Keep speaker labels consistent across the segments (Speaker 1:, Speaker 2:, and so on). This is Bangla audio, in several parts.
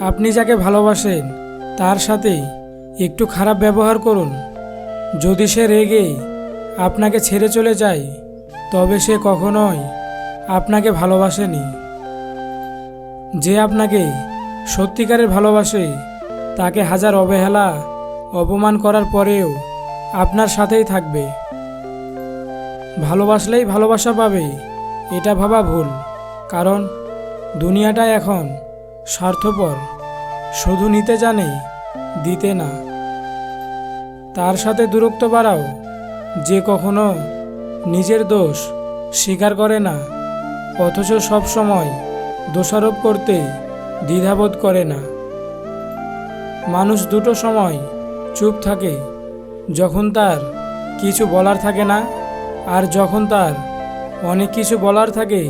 Speaker 1: আপনি যাকে ভালোবাসেন, তার সাথে একটু খারাপ ব্যবহার করুন। যদি সে রেগে আপনাকে ছেড়ে চলে যায়, তবে সে কখনোই আপনাকে ভালোবাসেনি। যে আপনাকে সত্যিকারের ভালোবাসে, তাকে হাজার অবহেলা, অপমান করার পরেও আপনার সাথেই থাকবে। ভালোবাসলেই ভালোবাসা পাবে, এটা ভাবা ভুল, কারণ দুনিয়াটা এখন স্বার্থপর, শুধু নিতে জানে, দিতে না। তার সাথে দূরত্ব বাড়াও, যে কখনো নিজের দোষ স্বীকার করে না, অথচ সব সময় দোষারোপ করতে দ্বিধাবোধ করে না। মানুষ দুটো সময় চুপ থাকে, যখন তার কিছু বলার থাকে না, আর যখন তার অনেক কিছু বলার থাকে,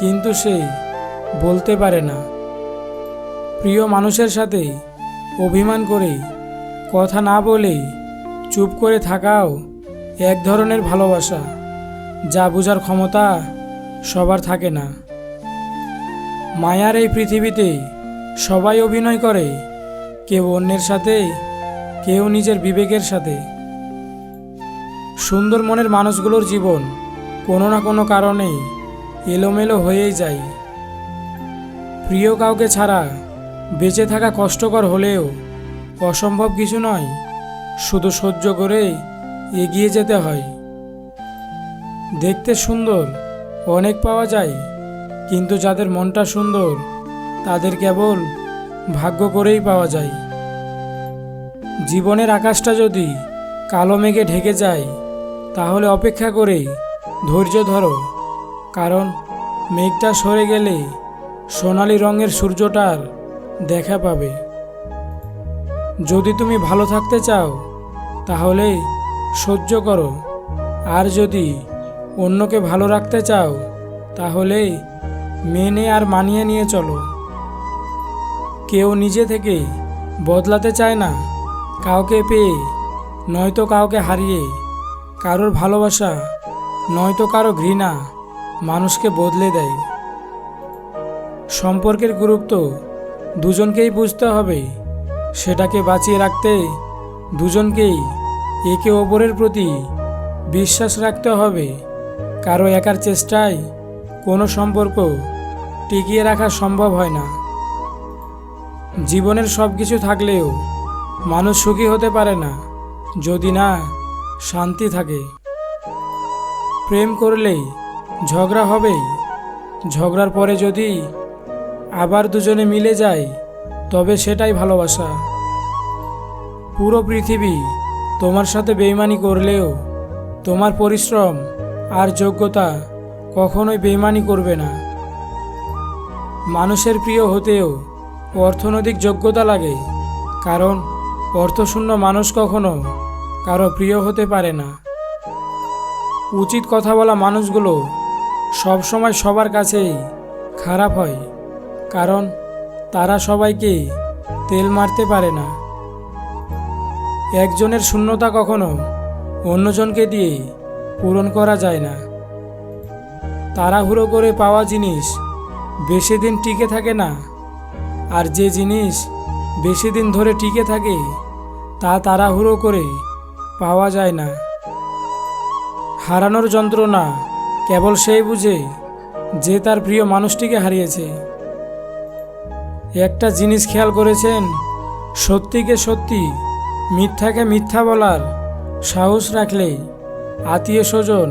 Speaker 1: কিন্তু সে বলতে পারে না। প্রিয় মানুষের সাথে অভিমান করে, কথা না বলে চুপ করে থাকাও এক ধরনের ভালোবাসা, যা বোঝার ক্ষমতা সবার থাকে না। মায়ার এই পৃথিবীতে সবাই অভিনয় করে, কেউ অন্যের সাথে, কেউ নিজের বিবেকের সাথে। সুন্দর মনের মানুষগুলোর জীবন কোনো না কোনো কারণে এলোমেলো হয়েই যায়। প্রিয় কাউকে ছাড়া বেঁচে থাকা কষ্টকর হলেও অসম্ভব কিছু নয়, শুধু সহ্য করে এগিয়ে যেতে হয়। দেখতে সুন্দর, অনেক পাওয়া যায়, কিন্তু যাদের মনটা সুন্দর, তাদের কেবল ভাগ্য করেই পাওয়া যায়। জীবনের আকাশটা যদি কালো মেঘে ঢেকে যায়, তাহলে অপেক্ষা করে ধৈর্য ধরো, কারণ মেঘটা সরে গেলে সোনালি রঙের সূর্যটার দেখা পাবে। যদি তুমি ভালো থাকতে চাও, তাহলে সহ্য করো। আর যদি অন্যকে ভালো রাখতে চাও, তাহলে মেনে আর মানিয়ে নিয়ে চলো। কেউ নিজে থেকে বদলাতে চায় না, কাউকে পেয়ে, নয়তো কাউকে হারিয়ে। কারোর ভালোবাসা, নয়তো কারও ঘৃণা মানুষকে বদলে দেয়। সম্পর্কের গুরুত্ব দুজনকেই বুঝতে হবে। সেটাকে বাঁচিয়ে রাখতে দুজনকেই একে অপরের প্রতি বিশ্বাস রাখতে হবে। কারও একার চেষ্টায় কোনো সম্পর্ক টিকিয়ে রাখা সম্ভব হয় না। জীবনের সব কিছু থাকলেও মানুষ সুখী হতে পারে না, যদি না শান্তি থাকে। প্রেম করলেই ঝগড়া হবেই। ঝগড়ার পরে যদি আবার দুজনে মিলে যায় তবে সেটাই ভালোবাসা। পুরো পৃথিবী তোমার সাথে বেইমানি করলেও তোমার পরিশ্রম আর যোগ্যতা কখনোই বেইমানি করবে না। মানুষের প্রিয় হতেও অর্থনৈতিক যোগ্যতা লাগে, কারণ অর্থশূন্য মানুষ কখনো কারও প্রিয় হতে পারে না। উচিত কথা বলা মানুষগুলো সব সময় সবার কাছেই খারাপ হয়। কারণ তারা সবাইকে তেল মারতে পারে না। একজনের শূন্যতা কখনো অন্যজনকে দিয়ে পূরণ করা যায় না। তাড়াহুড়ো করে পাওয়া জিনিস বেশি দিন টিকে থাকে না, আর যে জিনিস বেশি দিন ধরে টিকে থাকে, তা তাড়াহুড়ো করে পাওয়া যায় না। হারানোর যন্ত্রণা কেবল সেই বুঝে যে তার প্রিয় মানুষটিকে হারিয়েছে। একটা জিনিস খেয়াল করেছেন? সত্যিকে সত্যি, মিথ্যাকে মিথ্যা বলার সাহস রাখলে আত্মীয় স্বজন,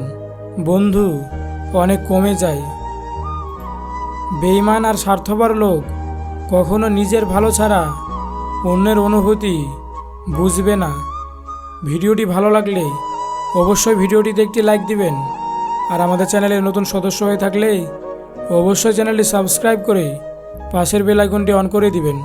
Speaker 1: বন্ধু অনেক কমে যায়। বেইমান আর স্বার্থপর লোক কখনো নিজের ভালো ছাড়া অন্যের অনুভূতি বুঝবে না। ভিডিওটি ভালো লাগলে অবশ্যই ভিডিওটিতে একটি লাইক দিবেন। আর আমাদের চ্যানেলে নতুন সদস্য হয়ে থাকলে অবশ্যই চ্যানেলটি সাবস্ক্রাইব করে পাশের বেলাইকনটি অন করে দিবেন।